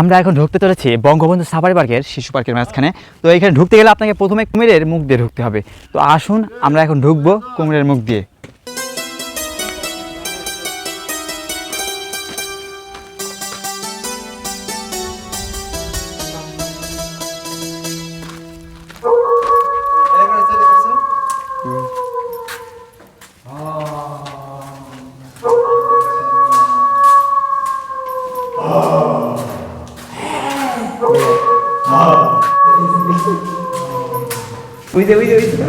আমরা এখন ঢুকতে চলেছি বঙ্গবন্ধু সাফারি পার্কের শিশু পার্কের মাঝখানে। তো এখানে ঢুকতে গেলে আপনাকে প্রথমে কুমিরের মুখ দিয়ে ঢুকতে হবে। তো আসুন আমরা এখন ঢুকবো কুমিরের মুখ দিয়ে। 네. 아. 네. 오이세오이세오이세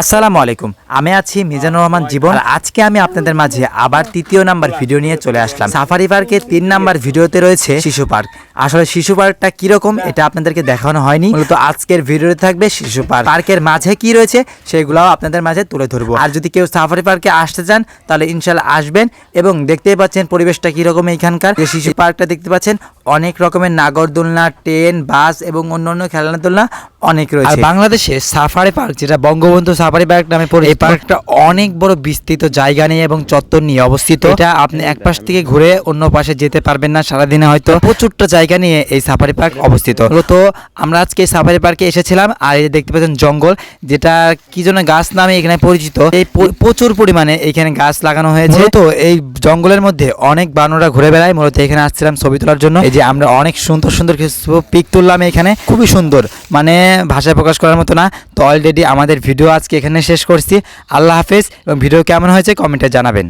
আসসালামু আলাইকুম। আমি আছি মিজানুর রহমান জীবন। আজকে আমি আপনাদের মাঝে আবার তৃতীয় নাম্বার ভিডিও নিয়ে চলে আসলাম। সাফারি পার্কের তিন নাম্বার ভিডিওতে রয়েছে শিশু পার্ক। আসলে শিশু পার্কটা কীরকম, এটা আপনাদেরকে দেখানো হয়নি। মূলত আজকের ভিডিওতে থাকবে শিশু পার্ক। পার্কের মাঝে কি রয়েছে, সেগুলাও আপনাদের মাঝে তুলে ধরবো। আর যদি কেউ সাফারি পার্কে আসতে চান, তাহলে ইনশাল্লাহ আসবেন এবং দেখতেই পাচ্ছেন পরিবেশটা কীরকম এখানকার যে শিশু পার্কটা দেখতে পাচ্ছেন, অনেক রকমের নাগরদোলনা, ট্রেন, বাস এবং অন্যান্য খেলনা দোলনা অনেক রয়েছে। বাংলাদেশে সাফারি পার্ক, যেটা বঙ্গবন্ধু সাফারি পার্ক নামে পরিচিত। এই পার্কটা অনেক বড় বিস্তৃত জায়গা নিয়ে এবং চত্বর নিয়ে অবস্থিত। এটা আপনি এক পাশ থেকে ঘুরে অন্য পাশে যেতে পারবেন না সারাদিনে হয়তো। প্রচুরটা জায়গা নিয়ে এই সাফারি পার্ক অবস্থিত। তো আমরা আজকে এই সাফারি পার্কে এসেছিলাম আর এই দেখতে পাচ্ছেন জঙ্গল যেটা কি জন্য গাছ নামে এখানে পরিচিত। এই প্রচুর পরিমাণে এখানে গাছ লাগানো হয়েছে। তো এই জঙ্গলের মধ্যে অনেক বানররা ঘুরে বেড়ায়। মূলত এখানে আসছিলাম ছবি তোলার জন্য। এই যে আমরা অনেক সুন্দর সুন্দর কিছু পিক তুললাম এখানে। খুবই সুন্দর। মানে ভাষায় প্রকাশ করার মতো না। তো অলরেডি আমাদের ভিডিও আজকে এখানে শেষ করছি। আল্লাহ হাফেজ এবং ভিডিও কেমন হয়েছে কমেন্টে জানাবেন।